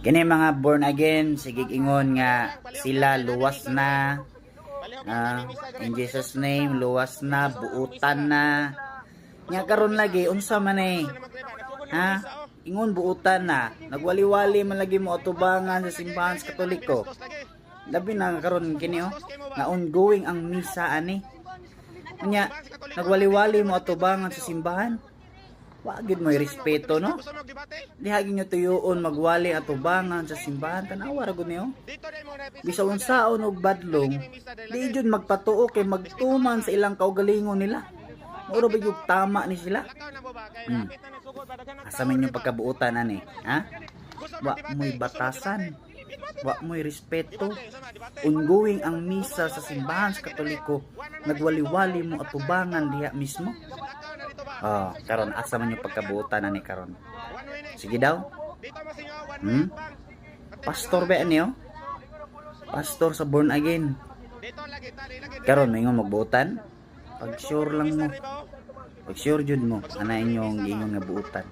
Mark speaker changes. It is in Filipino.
Speaker 1: Kini mga born again, sige ingon nga sila luwas na. Ah, in Jesus name, luwas na, buutan na. Nya karon lagi unsa man eh. Ha? Ingon buutan na. Nagwali-wali man lagi mo atubangan sa simbahan sa Katoliko. Labi na karon kini oh. Na ongoing ang misa ani. Nya nagwali-wali mo atubangan sa simbahan. Wa gyud mo respeto no. Dihagi nyo tuyoon magwali atubangan sa simbahan tanawa ra gud niyo. Bisa unsaon og badlong, di jud magpatuo kay magtuman sa ilang kaugalingon nila. Muro ba yung tama ni sila? Hmm. Asa man yung pagkabuutan ani, ha? Wa mo'y batasan. Wa mo'y respeto. Ongoing ang misa sa simbahan sa Katoliko. Nagwali-wali mo atubangan diha mismo. Oh, karon asa man yung pagkabuutan ani karon? Sige daw. Hmm? Pastor ba niyo? Pastor sa born again. Karon nga magbuutan. Pag sure lang mo. Pag sure jud mo, ana inyong gingon nga buutan.